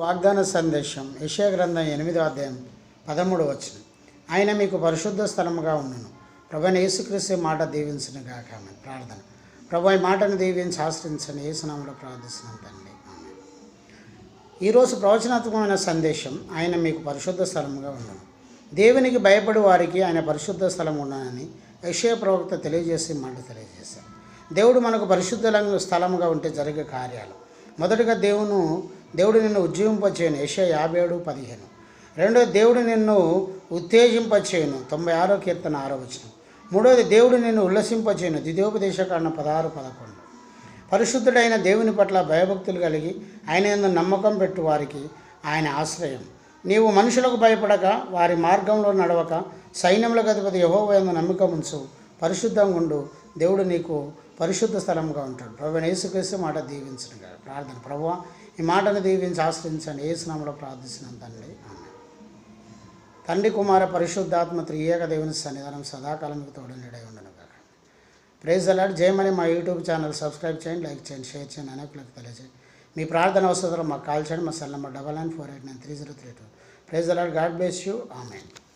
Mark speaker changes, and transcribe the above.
Speaker 1: వాగ్దాన సందేశం. యశయ గ్రంథం ఎనిమిదో అధ్యాయం పదమూడు వచ్చిన ఆయన మీకు పరిశుద్ధ స్థలముగా ఉన్నను ప్రభు యేసుక్రీస్తు మాట దీవించిన గాక. ఆమె ప్రార్థన. ప్రభు ఈ మాటను దీవించి ఆశ్రయించని ఏసునామలో ప్రార్థిస్తున్నాం తండ్రి. ఈరోజు ప్రవచనాత్మకమైన సందేశం ఆయన మీకు పరిశుద్ధ స్థలముగా ఉండను. దేవునికి భయపడి వారికి ఆయన పరిశుద్ధ స్థలం ఉండనని యశయ ప్రవక్త తెలియజేసి మాట తెలియజేశారు. దేవుడు మనకు పరిశుద్ధ స్థలముగా ఉంటే జరిగే కార్యాలు. మొదటగా దేవును దేవుడు నిన్ను ఉజ్జీవింపచేయను. యశయ యాభై ఏడు పదిహేను. రెండో దేవుడు నిన్ను ఉత్తేజింపచేయను. తొంభై ఆరో కీర్తన ఆరో వచ్చిన మూడోది దేవుడు నిన్ను ఉల్లసింపచేయను. ద్వితీయోపదేశకాండ పదహారు పదకొండు. పరిశుద్ధుడైన దేవుని పట్ల భయభక్తులు కలిగి ఆయన ఎందు నమ్మకం పెట్టు వారికి ఆయన ఆశ్రయం. నీవు మనుషులకు భయపడక వారి మార్గంలో నడవక సైన్యములకు అధిపతి యహోవ యందు నమ్మకం ఉంచు పరిశుద్ధంగా ఉండు దేవుడు నీకు పరిశుద్ధ స్థలంగా ఉంటాడు. ప్రభు యేసుక్రీస్తు మాట దీవించను ప్రార్థన. ప్రభు ఈ మాటను దీవించి ఆశ్రయించండి. ఏసునామలో ప్రార్థిస్తున్నాం తండ్రి. తండ్రి కుమార పరిశుద్ధాత్మ త్రియేక దేవుని సన్నిధానం సదాకాలంకి తోడనిడై ఉండను కాక ప్రేజ్ అలాడ్ జయమని మా యూట్యూబ్ ఛానల్ సబ్స్క్రైబ్ చేయండి లైక్ చేయండి షేర్ చేయండి అనేకులకు తెలియజేయండి. మీ ప్రార్థన అవసరం మాకు కాల్ చేయండి. మా cell number double nine four eight nine three zero three two. Praise the Lord God bless you. Amen.